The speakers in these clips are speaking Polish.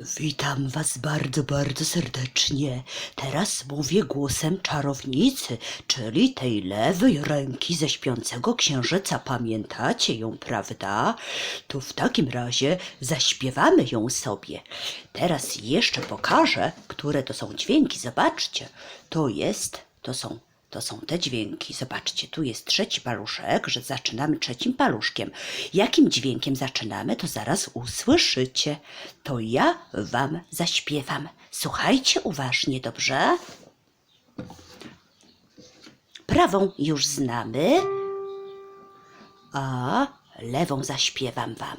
Witam was bardzo, bardzo serdecznie. Teraz mówię głosem czarownicy, czyli tej lewej ręki ze śpiącego księżyca. Pamiętacie ją, prawda? To w takim razie zaśpiewamy ją sobie. Teraz jeszcze pokażę, które to są dźwięki. Zobaczcie, to jest, to są to są te dźwięki. Zobaczcie, tu jest trzeci paluszek, że zaczynamy trzecim paluszkiem. Jakim dźwiękiem zaczynamy, to zaraz usłyszycie. To ja wam zaśpiewam. Słuchajcie uważnie, dobrze? Prawą już znamy, a lewą zaśpiewam wam.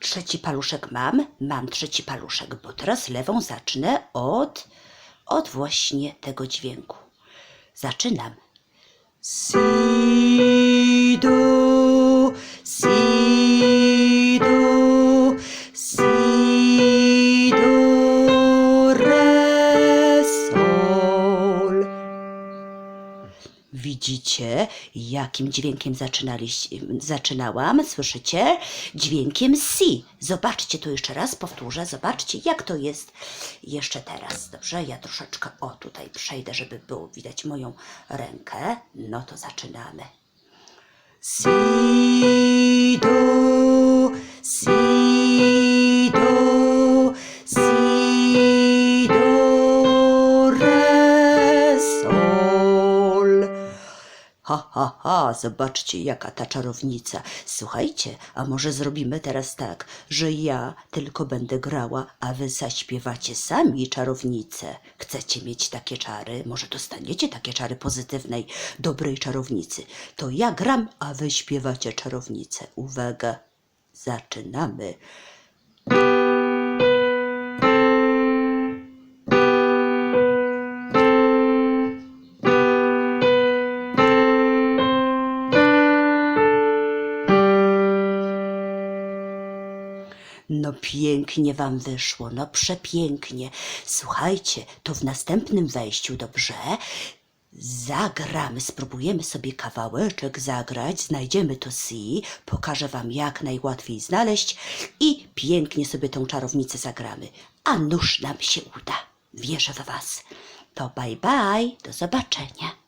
Trzeci paluszek mam, mam trzeci paluszek, bo teraz lewą zacznę od, od właśnie tego dźwięku. Zaczynam. Si, do, Widzicie, jakim dźwiękiem zaczynałam? Słyszycie? Dźwiękiem si. Zobaczcie tu jeszcze raz, powtórzę. Zobaczcie, jak to jest jeszcze teraz. Dobrze, ja troszeczkę o tutaj przejdę, żeby było widać moją rękę. No to zaczynamy. Si, do, Ha, ha, ha, zobaczcie, jaka ta czarownica. Słuchajcie, a może zrobimy teraz tak, że ja tylko będę grała, a wy zaśpiewacie sami czarownicę. Chcecie mieć takie czary? Może dostaniecie takie czary pozytywnej, dobrej czarownicy. To ja gram, a wy śpiewacie czarownicę. Uwaga, zaczynamy. No pięknie wam wyszło, no przepięknie. Słuchajcie, to w następnym wejściu, dobrze? Zagramy, spróbujemy sobie kawałeczek zagrać, znajdziemy to C, pokażę wam jak najłatwiej znaleźć i pięknie sobie tą czarownicę zagramy. A nuż nam się uda. Wierzę w was. To bye bye, do zobaczenia.